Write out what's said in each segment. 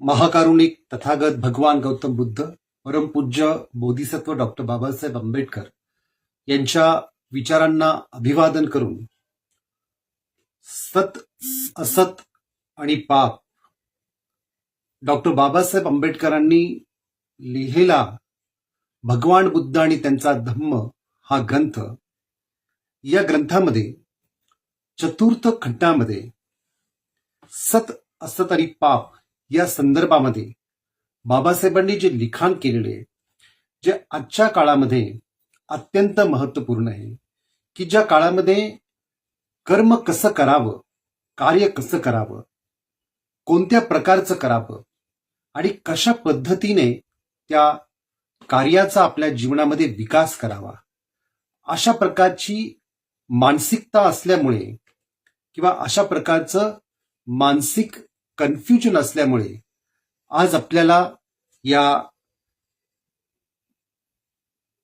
महाकारुणिक तथागत भगवान गौतम बुद्ध परमपूज्य बोधिसत्व डॉक्टर बाबासाहेब आंबेडकर यांच्या विचारांना अभिवादन करून सत असत आणि पाप डॉक्टर बाबासाहेब आंबेडकरांनी लिहिलेला भगवान बुद्ध आणि त्यांचा धम्म हा ग्रंथ या ग्रंथामध्ये चतुर्थ खंडामध्ये सत असत आणि पाप या संदर्भामध्ये बाबासाहेबांनी जे लिखाण केलेले आहे, जे आजच्या काळामध्ये अत्यंत महत्त्वपूर्ण आहे की ज्या काळामध्ये कर्म कसं करावं कार्य कसं करावं कोणत्या प्रकारचं करावं आणि कशा पद्धतीने त्या कार्याचा आपल्या जीवनामध्ये विकास करावा अशा प्रकारची मानसिकता असल्यामुळे किंवा अशा प्रकारचं मानसिक कन्फ्युजन असल्यामुळे आज आपल्याला या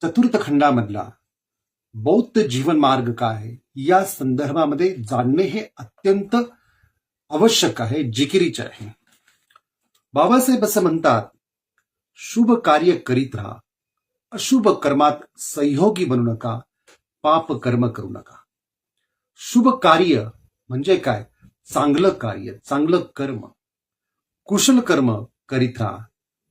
चतुर्थ खंडामधला बौद्ध जीवन मार्ग काय आहे? या संदर्भामध्ये जाणणे हे अत्यंत आवश्यक आहे जिकिरीचे आहे. बाबासाहेब असं म्हणतात शुभ कार्य करीत राहा अशुभ कर्मात सहयोगी बनू नका पाप कर्म करू नका. शुभ कार्य म्हणजे काय? चांगलं कार्य चांगलं कर्म. कुशल कर्म करिता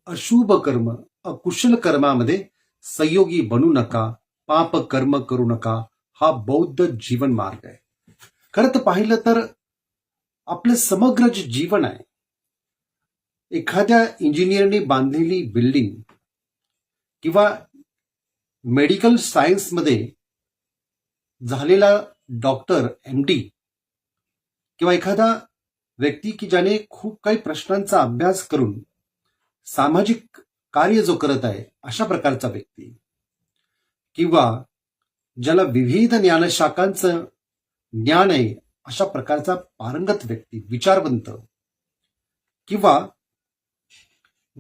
अशुभ कर्म अकुशल कर्मामध्ये संयोगी बनू नका पाप कर्म करू नका हा बौद्ध जीवन मार्ग आहे. खरं तर पाहिलं तर आपलं समग्र जे जीवन आहे एखाद्या इंजिनियरने बांधलेली बिल्डिंग किंवा मेडिकल सायन्समध्ये झालेला डॉक्टर एम डी किंवा एखादा व्यक्ती की ज्याने खूप काही प्रश्नांचा अभ्यास करून सामाजिक कार्य जो करत आहे अशा प्रकारचा व्यक्ती. किंवा ज्याला विविध ज्ञानशाखांचं ज्ञान आहे अशा प्रकारचा पारंगत व्यक्ती विचारवंत. किंवा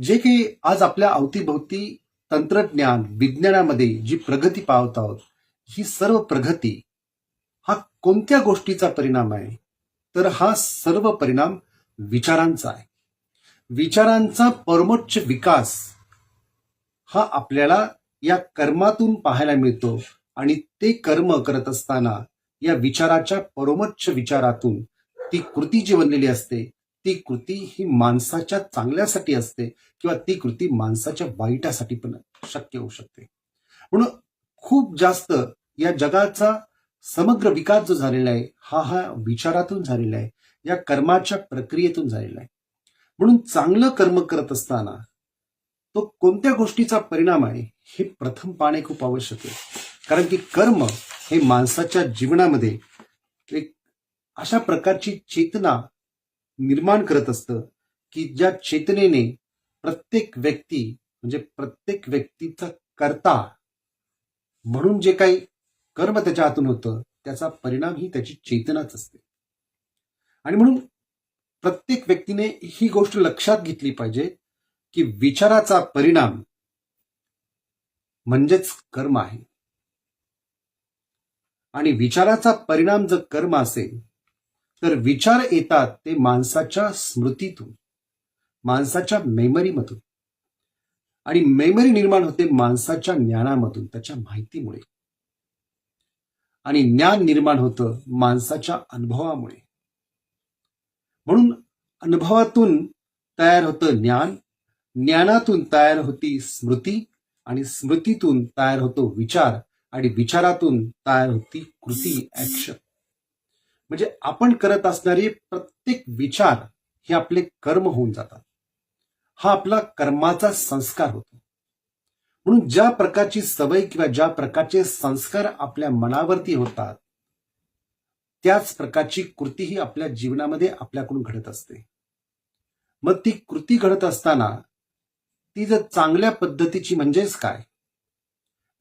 जे काही आज आपल्या अवतीभोवती तंत्रज्ञान विज्ञानामध्ये जी प्रगती पावत आहोत ही सर्व प्रगती हा कोणत्या गोष्टीचा परिणाम आहे? तर हा सर्व परिणाम विचारांचा आहे. विचारांचा परमोच्च विकास हा आपल्याला या कर्मातून पाहायला मिळतो आणि ते कर्म करत असताना या विचाराच्या परमोच्च विचारातून ती कृती जी बनलेली असते. ती कृती ही माणसाच्या चांगल्यासाठी असते किंवा ती कृती माणसाच्या वाईटासाठी पण शक्य होऊ शकते. म्हणून खूप जास्त या जगाचा समग्र विकास जो झालेला आहे हा हा विचारातून झालेला आहे या कर्माच्या प्रक्रियेतून झालेला आहे. म्हणून चांगलं कर्म करत असताना तो कोणत्या गोष्टीचा परिणाम आहे हे प्रथम पाहणे खूप आवश्यक आहे. कारण की कर्म हे माणसाच्या जीवनामध्ये एक अशा प्रकारची चेतना निर्माण करत असतं की ज्या चेतनेने प्रत्येक व्यक्ती म्हणजे प्रत्येक व्यक्तीचा कर्ता म्हणून जे काही कर्म त्याच्या हातून होतं त्याचा परिणाम ही त्याची चेतनाच असते. आणि म्हणून प्रत्येक व्यक्तीने ही गोष्ट लक्षात घेतली पाहिजे की विचाराचा परिणाम म्हणजेच कर्म आहे. आणि विचाराचा परिणाम जर कर्म असेल तर विचार येतात ते माणसाच्या स्मृतीतून माणसाच्या मेमरीमधून. आणि मेमरी निर्माण होते माणसाच्या ज्ञानामधून त्याच्या माहितीमुळे. आणि ज्ञान निर्माण होतं माणसाच्या अनुभवामुळे. म्हणून अनुभवातून तयार होतं ज्ञान ज्ञानातून तयार होती स्मृती आणि स्मृतीतून तयार होतो विचार आणि विचारातून तयार होती कृती ऍक्शन म्हणजे आपण करत असणारे प्रत्येक विचार हे आपले कर्म होऊन जातात. हा आपला कर्माचा संस्कार होतो. म्हणून ज्या प्रकारची सवय किंवा ज्या प्रकारचे संस्कार आपल्या मनावरती होतात त्याच प्रकारची कृती ही आपल्या जीवनामध्ये आपल्याकडून घडत असते. मग ती कृती घडत असताना ती जर चांगल्या पद्धतीची म्हणजेच काय?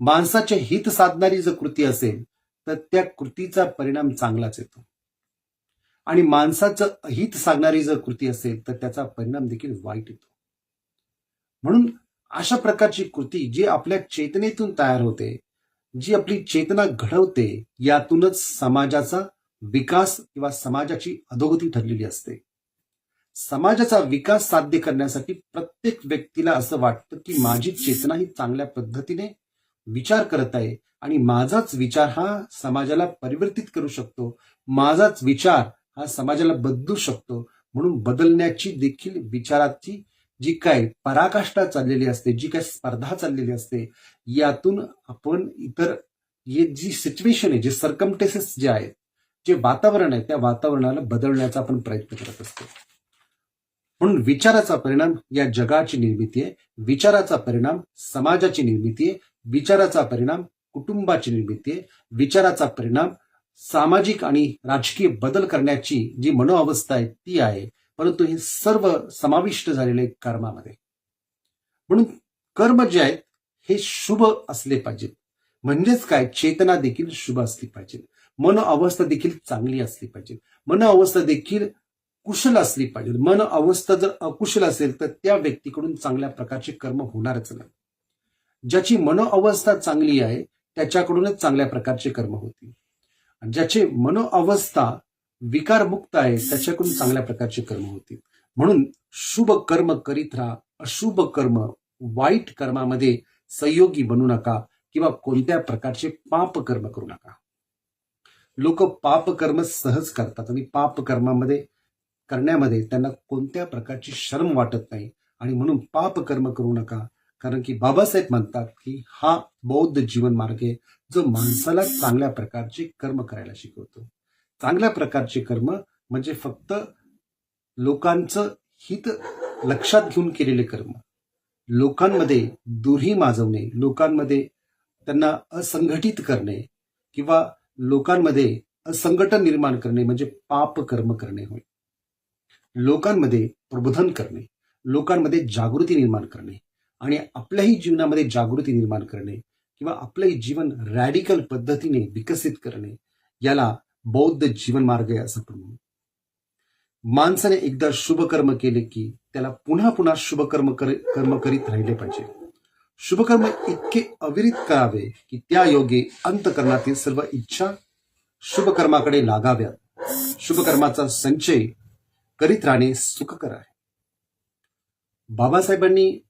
माणसाचे हित साधणारी जर कृती असेल तर त्या कृतीचा परिणाम चांगलाच येतो. आणि माणसाचं अहित साधणारी जर कृती असेल तर त्याचा परिणाम देखील वाईट येतो. म्हणून अशा प्रकारची कृती जी आपल्या चेतनेतून तयार होते जी आपली चेतना घडवते यातूनच समाजाचा विकास किंवा समाजाची अधोगती ठरलेली असते. समाजाचा विकास साध्य करण्यासाठी प्रत्येक व्यक्तीला असं वाटतं की माझी चेतना ही चांगल्या पद्धतीने विचार करत आहे आणि माझाच विचार हा समाजाला परिवर्तित करू शकतो माझाच विचार हा समाजाला बदलू शकतो म्हणून बदलण्याची देखील विचाराची जी काय पराकाष्ठा चाललेली असते जी काय स्पर्धा चाललेली असते यातून आपण इतर जी सिच्युएशन आहे जे सर्कमटेसेस जे आहेत जे वातावरण आहे त्या वातावरणाला बदलण्याचा आपण प्रयत्न करत असतो. म्हणून विचाराचा परिणाम या जगाची निर्मिती आहे विचाराचा परिणाम समाजाची निर्मिती आहे विचाराचा परिणाम कुटुंबाची निर्मिती आहे विचाराचा परिणाम सामाजिक आणि राजकीय बदल करण्याची जी मनोअवस्था आहे ती आहे. परंतु हे सर्व समाविष्ट झालेले कर्मामध्ये. म्हणून कर्म जे आहेत हे शुभ असले पाहिजेत. म्हणजेच काय? चेतना देखील शुभ असली पाहिजे मन अवस्था देखील चांगली असली पाहिजे मन अवस्था देखील कुशल असली पाहिजे मन अवस्था जर अकुशल असेल तर त्या व्यक्तीकडून चांगल्या प्रकारचे कर्म होणारच नाही. ज्याची मन अवस्था चांगली आहे त्याच्याकडूनच चांगल्या प्रकारचे कर्म होतील. ज्याचे मन अवस्था विकारमुक्त आहे त्याच्याकडून चांगल्या प्रकारचे कर्म होतील. म्हणून शुभ कर्म करीत राहा अशुभ कर्म वाईट कर्मामध्ये सहयोगी बनू नका किंवा कोणत्या प्रकारचे पाप कर्म करू नका. लोक पाप कर्म सहज करतात आणि पाप कर्मामध्ये करण्यामध्ये त्यांना कोणत्या प्रकारची शर्म वाटत नाही. आणि म्हणून पाप कर्म करू नका कारण की बाबासाहेब म्हणतात की हा बौद्ध जीवन मार्ग आहे जो माणसाला चांगल्या प्रकारचे कर्म करायला शिकवतो. चांगल्या प्रकारचे कर्म म्हणजे फक्त लोकांचं हित लक्षात घेऊन केलेले कर्म. लोकांमध्ये दुरी माजवणे लोकांमध्ये त्यांना असंघटित करणे किंवा लोकांमध्ये असंघटन निर्माण करणे म्हणजे पाप कर्म करणे होय. लोकांमध्ये प्रबोधन करणे लोकांमध्ये जागृती निर्माण करणे आणि आपल्याही जीवनामध्ये जागृती निर्माण करणे किंवा आपलंही जीवन रॅडिकल पद्धतीने विकसित करणे याला बौद्ध जीवन मार्ग आहे असं आपण म्हणू. माणसाने एकदा शुभ कर्म केले की त्याला पुन्हा पुन्हा शुभ कर्म कर- कर्म करीत राहिले पाहिजे. शुभकर्म इतके अविरित करावे की त्या योगे अंतकरणातील सर्व इच्छा शुभकर्माकडे लागाव्यात. शुभकर्माचा संचय करीत राहणे सुखकर आहे. बाबासाहेबांनी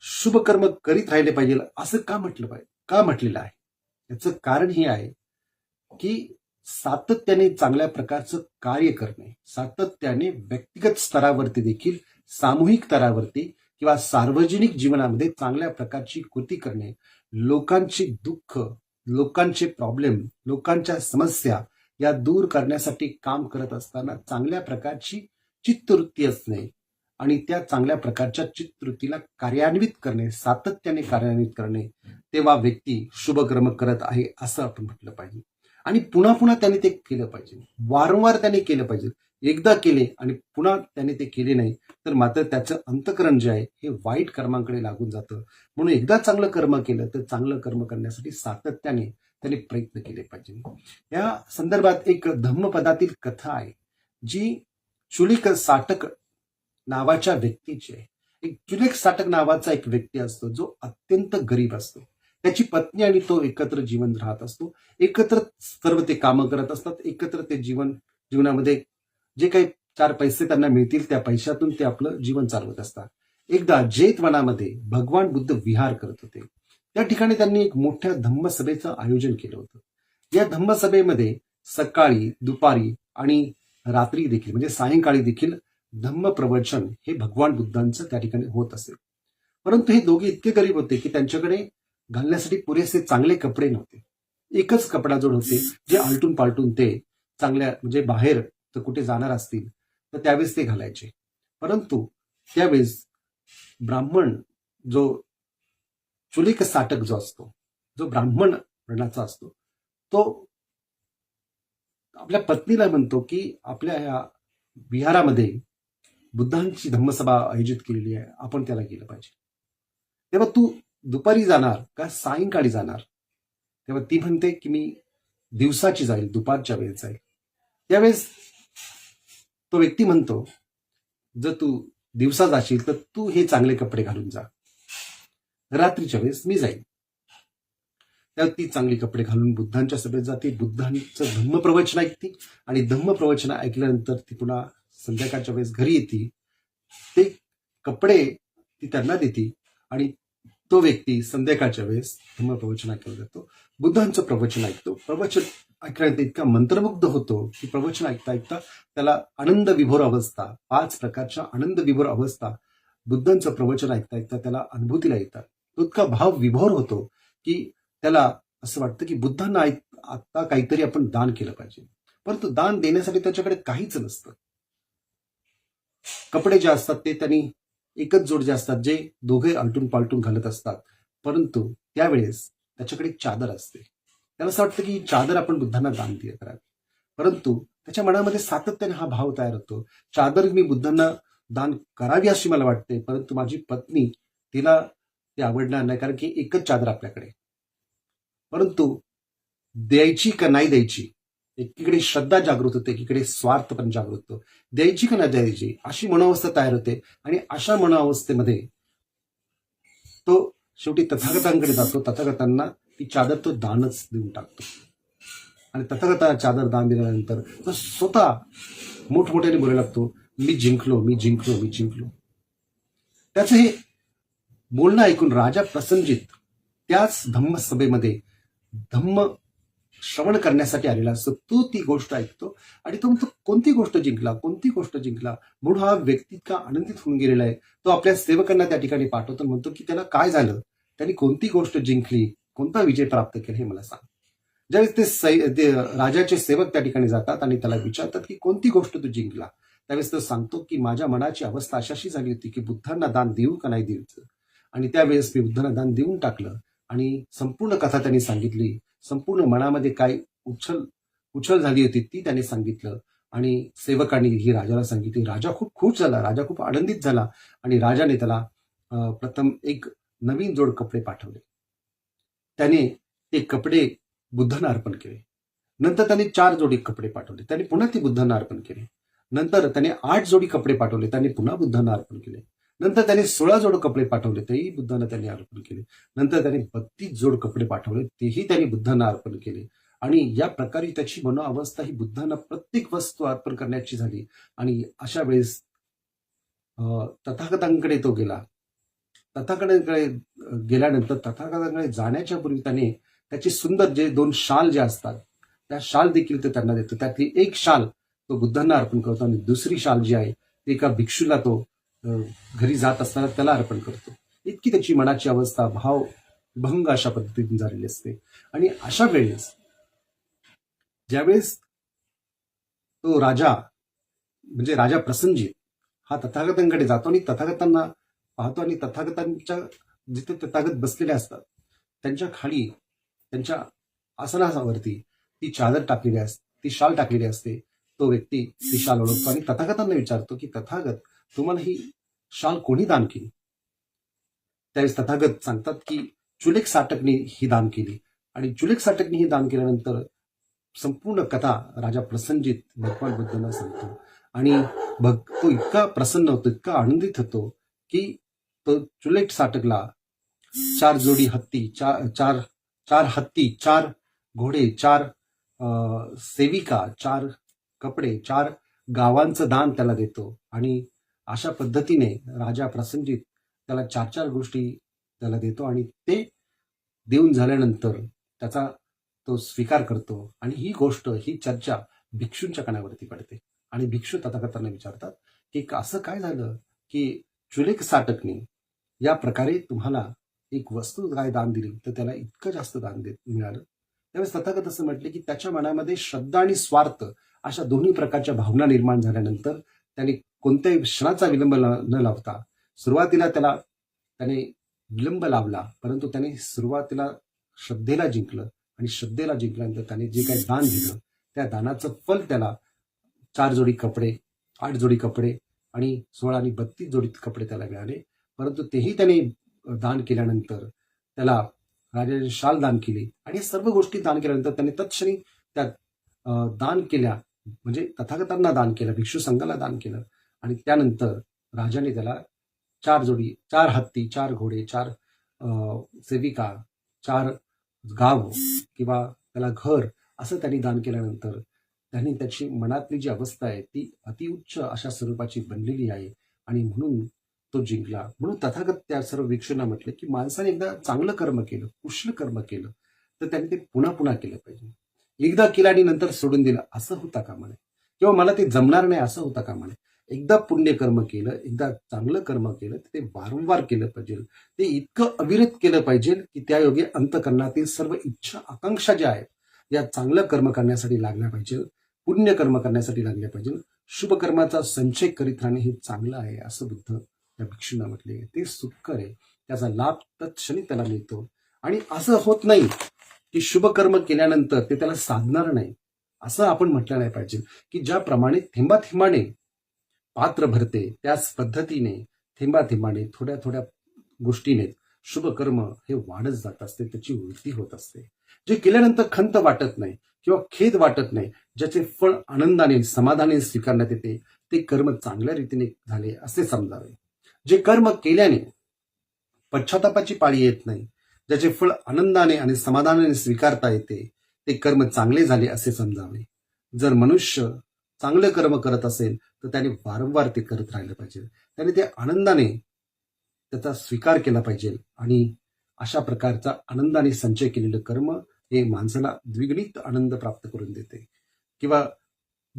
शुभकर्म करीत राहिले पाहिजे असं का म्हटलं पाहिजे? का म्हटलेलं आहे? याचं कारण हे आहे की सातत्याने चांगल्या प्रकारचं कार्य करणे सातत्याने व्यक्तिगत स्तरावरती देखील सामूहिक स्तरावरती किंवा सार्वजनिक जीवनामध्ये चांगल्या प्रकारची कृती करणे लोकांची दुःख लोकांचे प्रॉब्लेम लोकांच्या समस्या या दूर करण्यासाठी काम करत असताना चांगल्या प्रकारची चित्तवृत्ती असणे आणि त्या चांगल्या प्रकारच्या चित्तवृत्तीला कार्यान्वित करणे सातत्याने कार्यान्वित करणे तेव्हा व्यक्ती शुभकर्म करत आहे असं आपण म्हटलं पाहिजे. आणि पुन्हा पुन्हा त्याने ते केलं पाहिजे. वारंवार त्याने केलं पाहिजे. एकदा केले आणि पुन्हा त्याने ते केले नाही तर मात्र त्याचं अंतकरण जे आहे हे वाईट कर्मांकडे लागून जातं. म्हणून एकदा चांगलं कर्म केलं तर चांगलं कर्म करण्यासाठी सातत्याने त्याने प्रयत्न केले पाहिजे. या संदर्भात एक धम्मपदातील कथा आहे जी चुलिक साटक नावाच्या व्यक्तीची आहे. एक चुलिक साटक नावाचा एक व्यक्ती असतो जो अत्यंत गरीब असतो. त्याची पत्नी आणि तो एकत्र जीवन राहत असतो. एकत्र सर्व ते कामं करत असतात. एकत्र ते जीवन जीवनामध्ये जे काही चार पैसे त्यांना मिळतील त्या पैशातून ते आपलं जीवन चालवत असतात. एकदा जेतवनामध्ये भगवान बुद्ध विहार करत होते. त्या ठिकाणी त्यांनी एक मोठ्या धम्मसभेचं आयोजन केलं होतं. या धम्मसभेमध्ये सकाळी दुपारी आणि रात्री देखील म्हणजे सायंकाळी देखील धम्म प्रवचन हे भगवान बुद्धांचं त्या ठिकाणी होत असे. परंतु हे दोघे इतके गरीब होते की त्यांच्याकडे घालण्यासाठी पुरेसे चांगले कपडे नव्हते. एकच कपडा जोड होते जे आलटून पालटून ते चांगल्या म्हणजे बाहेर तर कुठे जाणार असतील तर त्यावेळेस ते घालायचे. परंतु त्यावेळेस ब्राह्मण जो चुलिक साटक जो असतो जो ब्राह्मण वर्णाचा असतो तो आपल्या पत्नीला म्हणतो की आपल्या ह्या विहारामध्ये बुद्धांची धम्मसभा आयोजित केलेली आहे आपण त्याला गेलं पाहिजे. तेव्हा तू दुपारी जाणार का सायंकाळी जाणार? तेव्हा ती म्हणते की मी दिवसाची जाईल दुपारच्या वेळेस जाईल. त्यावेळेस तो व्यक्ती म्हणतो जर तू दिवसा जाशील तर तू हे चांगले कपडे घालून जा. रात्रीच्या वेळेस मी जाईल त्यात ती चांगली कपडे घालून बुद्धांच्या सभेत जाते. बुद्धांचं धम्म प्रवचन ऐकते आणि धम्म प्रवचन ऐकल्यानंतर ती पुन्हा संध्याकाळच्या वेळेस घरी येते. ते कपडे ती त्यांना देते आणि तो व्यक्ती संध्याकाळच्या वेळेस धम्म प्रवचन ऐकायला जातो. बुद्धांचं प्रवचन ऐकतो. प्रवचन ऐकण्यात इतका मंत्रमुग्ध होतो की प्रवचन ऐकता ऐकता त्याला आनंद विभोर अवस्था पाच प्रकारच्या आनंद विभोर अवस्था बुद्धांचं प्रवचन ऐकता ऐकता त्याला अनुभूतीला येतात. तो इतका भाव विभोर होतो की त्याला असं वाटतं की बुद्धांना ऐक- आता काहीतरी आपण दान केलं पाहिजे. परंतु दान देण्यासाठी त्याच्याकडे काहीच नसतं. कपडे जे असतात ते त्यांनी एकच जोडजे असतात जे दोघे आलटून पालटून घालत असतात. परंतु त्यावेळेस त्याच्याकडे एक चादर असते. त्याला असं वाटतं की चादर आपण बुद्धांना दान दिली करावी. परंतु त्याच्या मनामध्ये सातत्याने हा भाव तयार होतो. चादर मी बुद्धांना दान करावी अशी मला वाटते परंतु माझी पत्नी तिला ते आवडणार नाही कारण की एकच चादर आपल्याकडे. परंतु द्यायची का नाही द्यायची एकीकडे श्रद्धा जागृत होते एकीकडे स्वार्थ पण जागृत होतो. द्यायची का ना द्यायची? अशी मनोवस्था तयार होते आणि अशा मनोवस्थेमध्ये तो शेवटी तथागतांकडे जातो. तथागतांना ती चादर तो दानच देऊन टाकतो. आणि तथागताला चादर दान दिल्यानंतर तो स्वतः मोठमोठ्याने बोलायला लागतो मी जिंकलो मी जिंकलो मी जिंकलो. त्याचं हे बोलणं ऐकून राजा प्रसंजित त्याच धम्म सभेमध्ये धम्म श्रवण करण्यासाठी आलेला असतो. तो ती गोष्ट ऐकतो आणि तो म्हणतो कोणती गोष्ट जिंकला? कोणती गोष्ट जिंकला? म्हणून हा व्यक्ती का आनंदित होऊन गेलेला आहे. तो आपल्या सेवकांना त्या ठिकाणी पाठवतो म्हणतो की त्याला काय झालं? त्यांनी कोणती गोष्ट जिंकली? कोणता विजय प्राप्त केला हे मला सांग. ज्यावेळेस ते सै ते राजाचे सेवक त्या ठिकाणी जातात आणि त्याला विचारतात की कोणती गोष्ट तू जिंकला? त्यावेळेस तो सांगतो की माझ्या मनाची अवस्था अशाशी झाली होती की बुद्धांना दान देऊ का नाही देऊ आणि त्यावेळेस मी बुद्धांना दान देऊन टाकलं आणि संपूर्ण कथा त्यांनी सांगितली. संपूर्ण मनामध्ये काय उछल उछल झाली होती ती त्याने सांगितलं. आणि सेवकांनी ही राजाला सांगितली राजा खूप खुश झाला राजा खूप आनंदित झाला. आणि राजाने त्याला प्रथम एक नवीन जोड कपडे पाठवले. त्याने ते कपडे बुद्धांना अर्पण केले. नंतर त्याने चार जोडी कपडे पाठवले. त्याने पुन्हा ते बुद्धांना अर्पण केले. नंतर त्याने आठ जोडी कपडे पाठवले. त्याने पुन्हा बुद्धांना अर्पण केले. नंतर त्याने सोळा जोड कपडे पाठवले तेही बुद्धांना त्यांनी अर्पण केले. नंतर त्याने बत्तीस जोड कपडे पाठवले तेही त्यांनी बुद्धांना अर्पण केले. आणि या प्रकारे त्याची मनोअवस्था ही बुद्धांना प्रत्येक वस्तू अर्पण करण्याची झाली. आणि अशा वेळेस तथागतांकडे तो गेला. तथागतांकडे गेल्यानंतर तथागतांकडे जाण्याच्या पूर्वी त्याने त्याचे सुंदर जे दोन शाल जे असतात त्या शाल देखील ते त्यांना देतो. त्यातली एक शाल तो बुद्धांना अर्पण करतो आणि दुसरी शाल जी आहे ती एका भिक्षूला तो घरी जात असताना त्याला अर्पण करतो. इतकी त्याची मनाची अवस्था भाव भंग अशा पद्धतीने झालेली असते. आणि अशा वेळेस ज्यावेळेस तो राजा म्हणजे राजा प्रसंजित हा तथागतांकडे जातो आणि तथागतांना पाहतो आणि तथागतांच्या जिथे तथागत बसलेले असतात त्यांच्या खाली त्यांच्या आसनावरती ती चादर टाकलेली असते ती शाल टाकलेली असते. तो व्यक्ती ती शाल ओळखतो आणि तथागतांना विचारतो की तथागत तुम्हाला ही शाल कोणी दान केली? त्यावेळेस तथागत सांगतात की चुलेक साटकने ही दान केली. आणि चुलेक साटकने ही दान केल्यानंतर संपूर्ण कथा राजा प्रसंजित भगवान बुद्धांना सांगतो. आणि भग तो इतका प्रसन्न होतो इतका आनंदित होतो की तो चुलेट साटकला. चार जोडी हत्ती चार चार चार हत्ती चार घोडे चार आ, सेविका चार कपडे चार गावांचं दान त्याला देतो. आणि अशा पद्धतीने राजा प्रसंजित त्याला चार चार गोष्टी त्याला देतो आणि ते देऊन झाल्यानंतर त्याचा तो स्वीकार करतो आणि ही गोष्ट ही चर्चा भिक्षूंच्या कानावरती पडते. आणि भिक्षू तथागतांना विचारतात की असं काय झालं की चुलेक साटकने या प्रकारे तुम्हाला एक वस्तू काय दान दिली? तर त्याला इतकं जास्त दान देत मिळालं. त्यावेळेस तथागत असं म्हटले की त्याच्या मनामध्ये श्रद्धा आणि स्वार्थ अशा दोन्ही प्रकारच्या भावना निर्माण झाल्यानंतर त्याने कोणत्याही क्षणाचा विलंब ला- न लावता सुरुवातीला त्याला त्याने विलंब लावला परंतु त्याने सुरुवातीला श्रद्धेला जिंकलं आणि श्रद्धेला जिंकल्यानंतर त्याने जे काही दान दिलं त्या दानाचं फल त्याला चार जोडी कपडे आठ जोडी कपडे आणि सोळा आणि बत्तीस जोडी कपडे त्याला मिळाले. परंतु तेही त्याने दान केल्यानंतर त्याला राजाने शाल दान केली आणि सर्व गोष्टी दान केल्यानंतर त्याने तत्क्षणी त्या दान केल्या म्हणजे तथागतांना दान केलं भिक्षू संघाला दान केलं. आणि त्यानंतर राजाने त्याला चार जोडी चार हत्ती चार घोडे चार सेविका चार गाव किंवा त्याला घर असं त्यांनी दान केल्यानंतर त्यांनी त्याची मनातली जी अवस्था आहे ती अतिउच्च अशा स्वरूपाची बनलेली आहे. आणि म्हणून तो जिंकला. म्हणून तथागत त्या सर्व वीक्षणा म्हटले की माणसाने एकदा चांगलं कर्म केलं कुशल कर्म केलं तर त्यांनी ते पुन्हा पुन्हा केलं पाहिजे. एकदा केलं आणि नंतर सोडून दिलं असं होता का म्हणे किंवा मला ते जमणार नाही असं होता का म्हणे एकदा पुण्यकर्म केलं एकदा चांगलं कर्म केलं ते वारंवार केलं पाहिजे. ते इतकं अविरत केलं पाहिजे की त्या योगे अंतकरणातील सर्व इच्छा आकांक्षा ज्या आहेत या चांगलं कर्म करण्यासाठी लागल्या पाहिजे पुण्य कर्म करण्यासाठी लागल्या पाहिजे. शुभकर्माचा संचय करीत राहणे हे चांगलं आहे असं बुद्ध त्या भिक्षूंना म्हटले ते सुखकर आहे त्याचा लाभ तत्क्षणी त्याला मिळतो. आणि असं होत नाही की शुभ कर्म केल्यानंतर ते त्याला साधणार नाही. असं आपण म्हटलं नाही पाहिजे की ज्याप्रमाणे थेंबा पात्र भरते. त्याच पद्धतीने थेंबा थेंबाने थोड्या थोड्या गोष्टीने शुभ कर्म हे वाढत जात असते त्याची वृद्धी होत असते. जे केल्यानंतर खंत वाटत नाही किंवा खेद वाटत नाही ज्याचे फळ आनंदाने समाधाने स्वीकारण्यात येते ते कर्म चांगल्या रीतीने झाले असे समजावे. जे कर्म केल्याने पश्चातापाची पाळी येत नाही ज्याचे फळ आनंदाने आणि समाधानाने स्वीकारता येते ते कर्म चांगले झाले असे समजावे. जर मनुष्य चांगलं कर्म करत असेल तर त्याने वारंवार ते करत राहिलं पाहिजे. त्याने ते आनंदाने त्याचा स्वीकार केला पाहिजे आणि अशा प्रकारचा आनंदाने संचय केलेलं कर्म हे माणसाला द्विगुणित आनंद प्राप्त करून देते. किंवा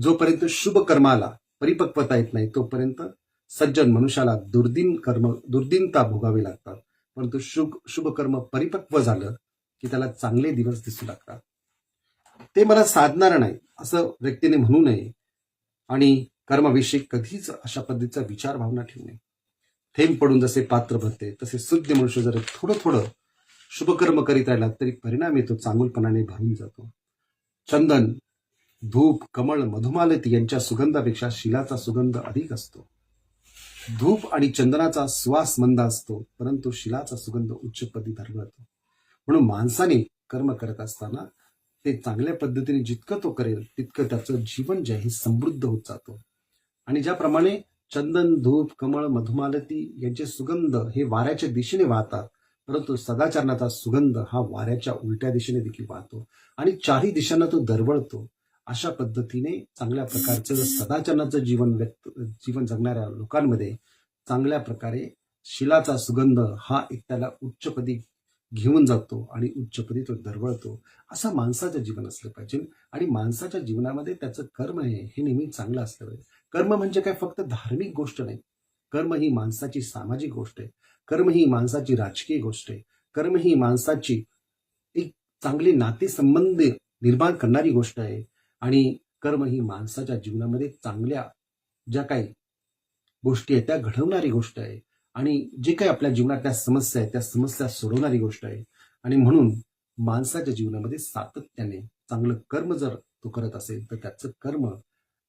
जोपर्यंत शुभ कर्माला परिपक्वता येत नाही तोपर्यंत सज्जन मनुष्याला दुर्दिन कर्म दुर्दिनता भोगावी लागतात. परंतु शुभ शुभ कर्म परिपक्व झालं की त्याला चांगले दिवस दिसू लागतात. ते मला साधणार नाही असं व्यक्तीने म्हणू नये. आणि कर्माविषयी कधीच अशा पद्धतीचा विचार भावना ठेवू नये. थेंब पडून जसे पात्र भरते तसे शुद्ध मनुष्य जर थोडं थोडं शुभकर्म करीत राहिला तरी परिणाम येतो चांगुलपणाने भरून जातो. चंदन धूप कमळ मधुमालती यांच्या सुगंधापेक्षा शिलाचा सुगंध अधिक असतो. धूप आणि चंदनाचा सुवास मंद असतो परंतु शिलाचा सुगंध उच्चपदी जातो म्हणून माणसाने कर्म करत असताना ते चांगल्या पद्धतीने जितकं तो करेल तितकं त्याचं जीवन जे आहे समृद्ध होत जातो. आणि ज्याप्रमाणे चंदन धूप कमळ मधुमालती यांचे सुगंध हे वाऱ्याच्या दिशेने वाहतात परंतु सदाचरणाचा सुगंध हा वाऱ्याच्या उलट्या दिशेने देखील वाहतो. आणि चारही दिशांना तो दरवळतो. अशा पद्धतीने चांगल्या प्रकारचं सदाचरणाचं जीवन व्यक्त जीवन जगणाऱ्या लोकांमध्ये चांगल्या प्रकारे शिलाचा सुगंध हा एक त्याला उच्चपदी घेऊन जातो आणि उच्चपदी तो दरवळतो असं माणसाचं जीवन असलं पाहिजे. आणि माणसाच्या जीवनामध्ये त्याचं कर्म आहे हे नेहमी चांगलं असलं पाहिजे. कर्म म्हणजे काय? फक्त धार्मिक गोष्ट नाही. कर्म ही माणसाची सामाजिक गोष्ट आहे. कर्म ही माणसाची राजकीय गोष्ट आहे. कर्म ही माणसाची एक चांगली नातेसंबंध निर्माण करणारी गोष्ट आहे. आणि कर्म ही माणसाच्या जीवनामध्ये चांगल्या ज्या काही गोष्टी आहेत त्या घडवणारी गोष्ट आहे. आणि जे काही आपल्या जीवनातल्या समस्या आहेत त्या समस्या सोडवणारी गोष्ट आहे. आणि म्हणून माणसाच्या जीवनामध्ये सातत्याने चांगलं कर्म जर तो करत असेल तर त्याचं कर्म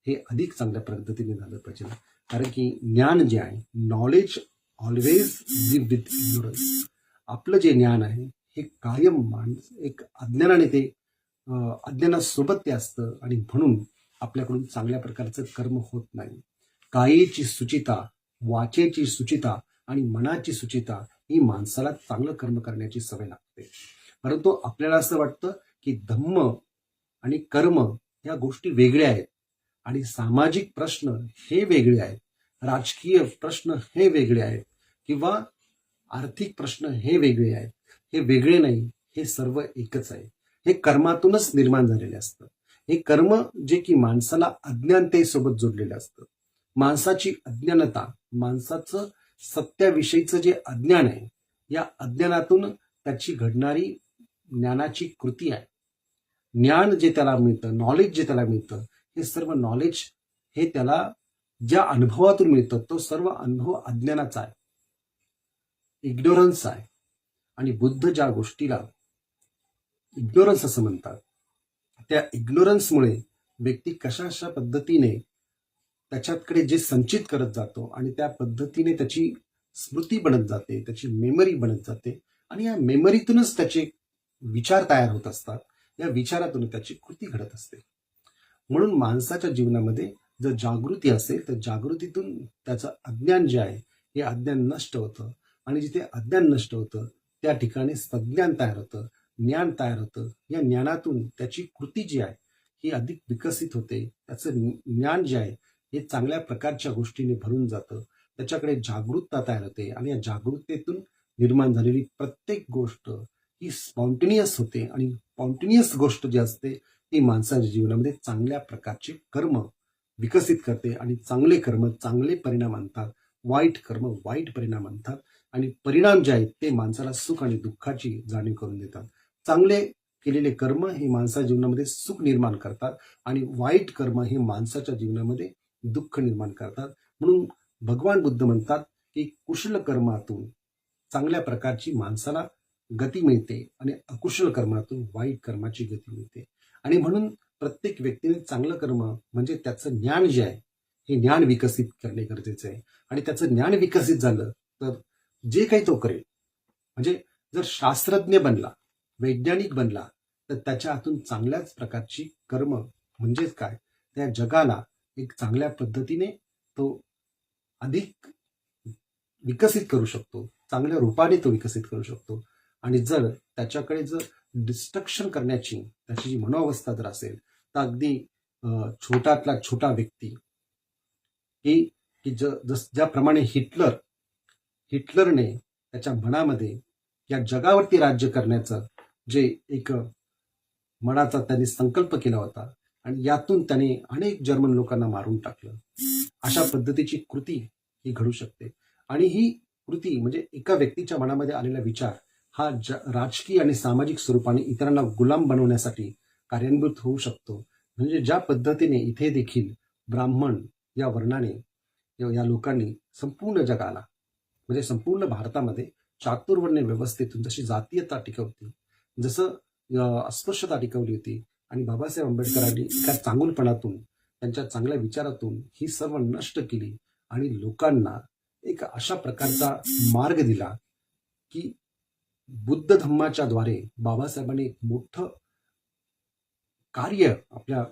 हे अधिक चांगल्या पद्धतीने झालं पाहिजे. कारण की ज्ञान जे आहे knowledge always live with ignorance आपलं जे ज्ञान आहे हे कायम माणस एक अज्ञानाने ते अज्ञानासोबत ते असतं आणि म्हणून आपल्याकडून चांगल्या प्रकारचं कर्म होत नाही. कायेची सुचिता वाचेची सुचिता आणि मनाची सुचिता ही माणसाला चांगलं कर्म करण्याची सवय लागते. परंतु आपल्याला असं वाटतं की धम्म आणि कर्म या गोष्टी वेगळ्या आहेत आणि सामाजिक प्रश्न हे वेगळे आहेत राजकीय प्रश्न हे वेगळे आहेत किंवा आर्थिक प्रश्न हे वेगळे आहेत. हे वेगळे नाही हे सर्व एकच आहे. हे कर्मातूनच निर्माण झालेले असतं. हे कर्म जे की माणसाला अज्ञानतेसोबत जोडलेलं असतं. माणसाची अज्ञानता माणसाचं सत्याविषयीचं जे अज्ञान आहे या अज्ञानातून त्याची घडणारी ज्ञानाची कृती आहे. ज्ञान जे त्याला मिळतं नॉलेज जे त्याला मिळतं हे सर्व नॉलेज हे त्याला ज्या अनुभवातून मिळतं तो सर्व अनुभव अज्ञानाचा आहे. इग्नोरन्स आहे. आणि बुद्ध ज्या गोष्टीला इग्नोरन्स असं म्हणतात त्या इग्नोरन्समुळे व्यक्ती कशा अशा पद्धतीने त्याच्याकडे जे संचित करत जातो आणि त्या पद्धतीने त्याची स्मृती बनत जाते त्याची मेमरी बनत जाते आणि या मेमरीतूनच त्याचे विचार तयार होत असतात. या विचारातून त्याची कृती घडत असते. म्हणून माणसाच्या जीवनामध्ये जर जागृती असेल तर जागृतीतून त्याचं अज्ञान जे आहे हे अज्ञान नष्ट होतं आणि जिथे अज्ञान नष्ट होतं त्या ठिकाणी सज्ञान तयार होतं ज्ञान तयार होतं. या ज्ञानातून त्याची कृती जी आहे ही अधिक विकसित होते. त्याचं ज्ञान जे आहे हे चांगल्या प्रकारच्या गोष्टीने भरून जातं. त्याच्याकडे जागरूकता तयार होते आणि या जागरूकतेतून निर्माण झालेली प्रत्येक गोष्ट ही स्पॉन्टेनियस होते आणि स्पॉन्टेनियस गोष्ट जी असते ती माणसाच्या जीवनामध्ये चांगल्या प्रकारचे कर्म विकसित करते आणि चांगले कर्म चांगले परिणाम आणतात. वाईट कर्म वाईट परिणाम आणतात आणि परिणाम जे आहेत ते माणसाला सुख आणि दुःखाची जाणीव करून देतात. चांगले केलेले कर्म हे माणसाच्या जीवनामध्ये सुख निर्माण करतात आणि वाईट कर्म हे माणसाच्या जीवनामध्ये दुःख निर्माण करतात. म्हणून भगवान बुद्ध म्हणतात की कुशल कर्मातून चांगल्या प्रकारची माणसाला गती मिळते आणि अकुशल कर्मातून वाईट कर्माची गती मिळते. आणि म्हणून प्रत्येक व्यक्तीने चांगलं कर्म म्हणजे त्याचं ज्ञान जे आहे हे ज्ञान विकसित करणे गरजेचं आहे. आणि त्याचं ज्ञान विकसित झालं तर जे काही तो करेल म्हणजे जर शास्त्रज्ञ बनला वैज्ञानिक बनला तर त्याच्या हातून चांगल्याच प्रकारची कर्म म्हणजेच काय? त्या जगाला एक चांगल्या पद्धतीने तो अधिक विकसित करू शकतो. चांगल्या रूपाने तो विकसित करू शकतो. आणि जर त्याच्याकडे जर डिस्ट्रक्शन करण्याची त्याची जी मनोअवस्था जर असेल तर अगदी छोटातला छोटा व्यक्ती की की ज जस ज्याप्रमाणे हिटलर हिटलरने त्याच्या मनामध्ये या जगावरती राज्य करण्याचं जे एक मनाचा त्यांनी संकल्प केला होता आणि यातून त्याने अनेक जर्मन लोकांना मारून टाकलं. अशा पद्धतीची कृती ही घडू शकते. आणि ही कृती म्हणजे एका व्यक्तीच्या मनामध्ये आलेला विचार हा राजकीय आणि सामाजिक स्वरूपाने इतरांना गुलाम बनवण्यासाठी कार्यान्वित होऊ शकतो. म्हणजे ज्या पद्धतीने इथे देखील ब्राह्मण या वर्णाने या लोकांनी संपूर्ण जगाला म्हणजे संपूर्ण भारतामध्ये चातुर्वर्ण्य व्यवस्थेतून जशी जातीयता टिकवती जसं अस्पृश्यता टिकवली होती आणि बाबासाहेब आंबेडकरांनी एका चांगुलपणातून त्यांच्या चांगल्या विचारातून ही सर्व नष्ट केली आणि लोकांना एक अशा प्रकारचा मार्ग दिला की बुद्ध धम्माच्या द्वारे बाबासाहेबांनी एक मोठं कार्य आपल्या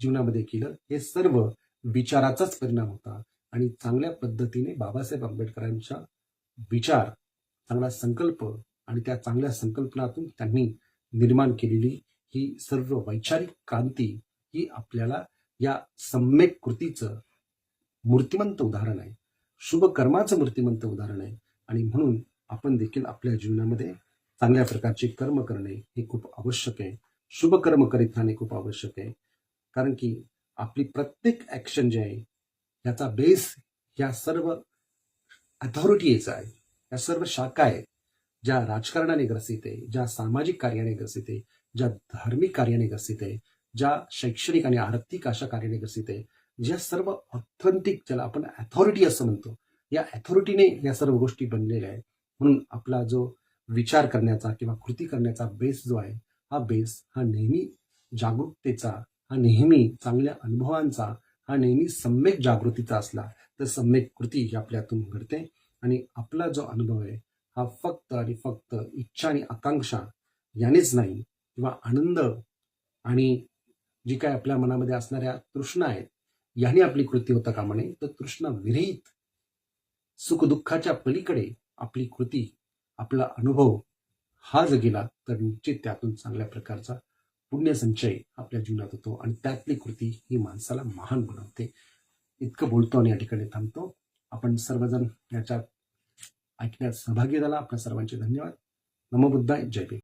जीवनामध्ये केलं. हे सर्व विचाराचाच परिणाम होता आणि चांगल्या पद्धतीने बाबासाहेब आंबेडकरांच्या विचार चांगला संकल्प आणि त्या चांगल्या संकल्पनातून त्यांनी निर्माण केलेली ही सर्व वैचारिक क्रांती ही आपल्याला या सम्यक कृतीचं मूर्तिमंत उदाहरण आहे. शुभ कर्माचं मूर्तिमंत उदाहरण आहे. आणि म्हणून आपण देखील आपल्या जीवनामध्ये चांगल्या प्रकारचे कर्म करणे हे खूप आवश्यक आहे. शुभ कर्म करीत राहणे खूप आवश्यक आहे. कारण की आपली प्रत्येक ऍक्शन जे आहे याचा बेस या सर्व अथॉरिटीचा आहे. या सर्व शाखा आहेत. ज्या राजकारणाने ग्रसित आहे ज्या सामाजिक कार्याने ग्रसित आहे ज्या धार्मिक कार्याने ग्रसित आहे ज्या शैक्षणिक आणि आर्थिक अशा कार्याने ग्रसित आहे ज्या सर्व ऑथेंटिक ज्याला आपण अथॉरिटी असं म्हणतो या अथॉरिटीने या सर्व गोष्टी बनलेल्या आहेत. म्हणून आपला जो विचार करण्याचा किंवा कृती करण्याचा बेस जो आहे हा बेस हा नेहमी जागरूकतेचा हा नेहमी चांगल्या अनुभवांचा हा नेहमी सम्यक जागृतीचा असला तर सम्यक कृती ही आपल्यातून घडते. आणि आपला जो अनुभव आहे हा फक्त आणि फक्त इच्छा आणि आकांक्षा यानेच नाही किंवा आनंद आणि जी काय आपल्या मनामध्ये असणाऱ्या तृष्णा आहेत याने आपली कृती होता कामा नये. तर तृष्णा विरहित सुखदुःखाच्या पलीकडे आपली कृती आपला अनुभव हा जर गेला तर निश्चित त्यातून चांगल्या प्रकारचा पुण्यसंचय आपल्या जीवनात होतो आणि त्यातली कृती ही माणसाला महान बनवते. इतकं बोलतो आणि या ठिकाणी थांबतो. आपण सर्वजण याच्यात ऐकण्यात सहभागी झाला. आपल्या सर्वांचे धन्यवाद. नमोबुद्धाय जय भीम.